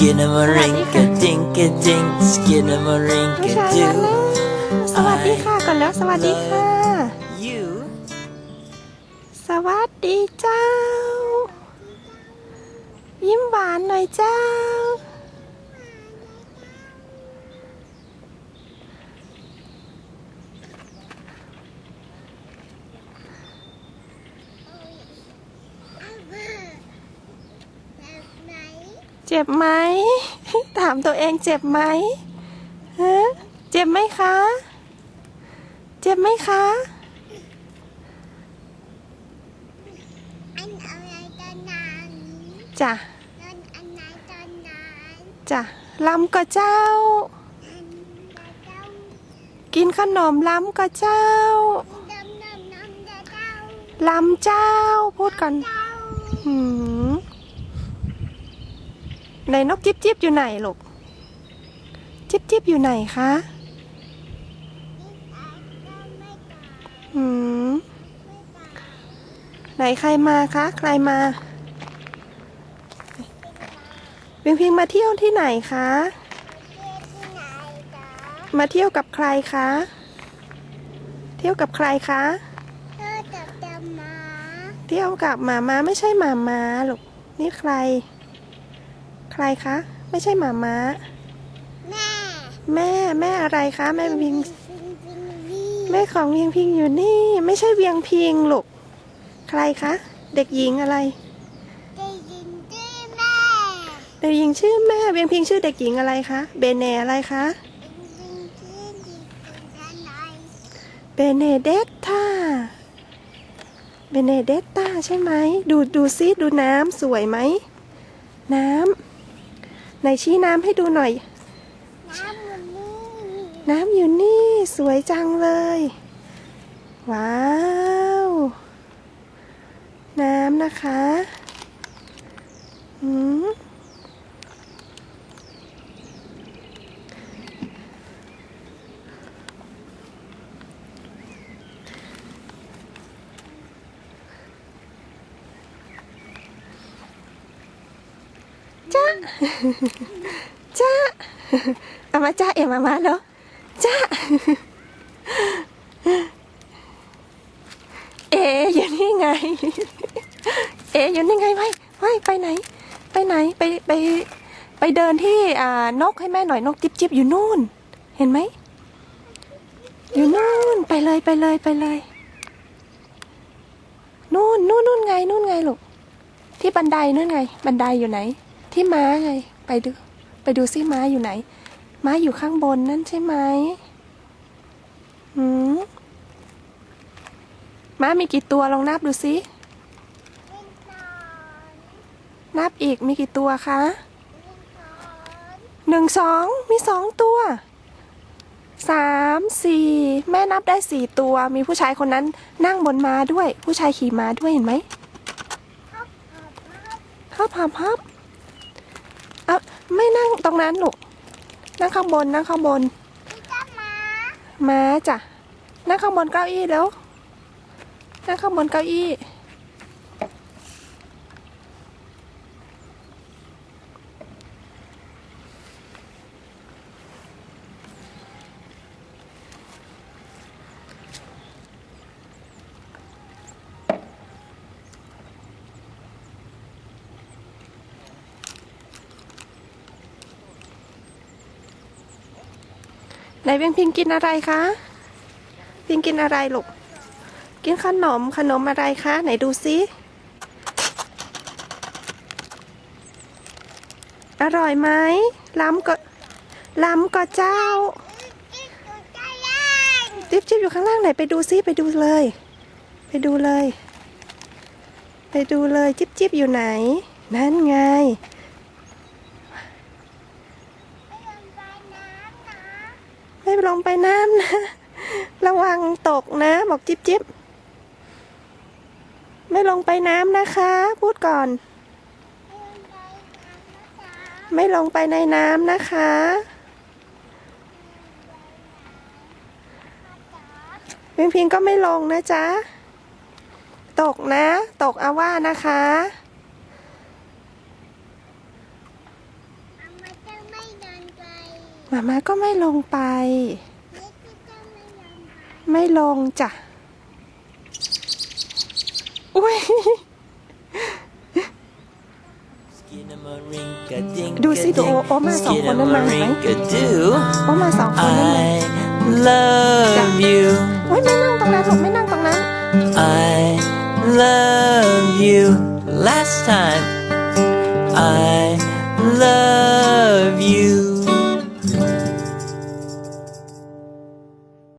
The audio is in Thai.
Skinnamarink a dink a dink, skinnamarink ผู้ a ชายมา doo. แล้วสวัสดีค่ะก่อนแล้วสวัสดีค่ะ You สวัสดีเจ้า ยิ้มหวานหน่อยเจ้า เจ็บไหม ถามตัวเองเจ็บไหมฮะเจ็บไหมคะ เจ็บไหมคะ อันอะไรตอนนั้นจ้ะตอนอันไหนตอนนั้นจ้ะลำก็เจ้า อันเจ้ากินขนมล้ำก็เจ้า ดำดำดำเจ้าล้ำเจ้า พูดกันเจ้า หืม ไหนนกจิ๊บจิ๊บอยู่ไหนลูกจิ๊บจิ๊บอยู่ไหนคะหืมไหนใครมาคะใครมาเพียงเพียงมาเที่ยวที่ไหนคะเจ้ที่ไหนจ๊ะมาเที่ยวกับใครคะ เที่ยวกับใครคะเธอจับดำมาเที่ยวกับหมาม้าไม่ใช่หมาม้าลูกนี่ใครใค รคะ ไม่ใช่หมาม้า แม่ แม่แม่อะไรคะ แม่เวียงพิงพิงวี่แม่ของเวียงพิงอยู่นี่ ไม่ใช่เวียงพิงลูกใครคะ เด็กหญิงอะไรได้ยินด้วยแม่ เด็กหญิงชื่อแม่เวียงพิงชื่อเด็กหญิงอะไรคะเบเนอะไรคะพิงพิงที่ดีเป็นอะไรเบเนเดตตาเบเนเดตตาใช่ไหม ดูดูซิดูน้ำสวยไหม น้ำ ไหนชี้น้ำให้ดูหน่อย น้ำอยู่นี่น้ำอยู่นี่สวยจังเลย ว้าว น้ำนะคะ อืม จ้าเอามาจ้าเอ๋มามาแล้วจ้าเออยู่นี่ไง เออยู่นี่ไงไว้ไว้ไปไหน ไปไหนไปไปไปเดินที่อ่านกให้แม่หน่อยนกจิบจิบอยู่นู่น เห็นไหม อยู่นู่นไปเลยไปเลยไปเลยนู่นนู่นนู่นไงนู่นไงลูกที่บันไดนู่นไง บันไดอยู่ไหน ที่ม้าไง ไปดู ไปดูซิม้าอยู่ไหน ม้าอยู่ข้างบนนั่นใช่ไหมหืมม้ามีกี่ตัวลองนับดูซิเป็นตอนนับอีกมีกี่ตัวคะเป็นตอนหนึ่งสองมีสองตัวสามสี่แม่นับได้สี่ตัว มีผู้ชายคนนั้นนั่งบนม้าด้วย ผู้ชายขี่ม้าด้วยเห็นไหมฮับฮับฮับ ฮับฮับฮับเอา ไม่นั่งตรงนั้นลูกนั่งข้างบนนั่งข้างบนมาม้าจ้ะนั่งข้างบนเก้าอี้แล้วนั่งข้างบนเก้าอี้ ไหนเวียงพิงกินอะไรคะพิงกินอะไรลูกกินขนมขนมอะไรคะ ไหนดูซิอร่อยไหมล้ำก็ล้ำก็เจ้าจิ๊บจิ๊บอยู่ข้างล่างไหนไปดูซิไปดูเลย ไปดูเลย ไปดูเลยจิ๊บจิ๊บอยู่ไหน นั่นไง ไม่ ลงไปน้ำนะ ระวังตกนะ บอกจิ๊บจิ๊บไม่ลงไปน้ำนะคะ พูดก่อน ไม่ลงไปน้ำนะจ๊ะไม่ลงไปในน้ำนะคะ พิงพิงก็ไม่ลงนะจ๊ะ ตกนะ ตกอาว่านะคะ อา ห มามาก็ไม่ลงไป ไม่ลงจ้ะ อุ้ย Skinnamarink-a-dink-a-dink, ดูสิดูโอโอมาสองคนนั้นมาเห็นไหม Skinnamarink-a-doo. โอ้มาสองคนนั่นเลย I love you. โอ้ยไม่นั่งตรงนั้นลูกไม่นั่งตรงนั้น I love you. Last time. I love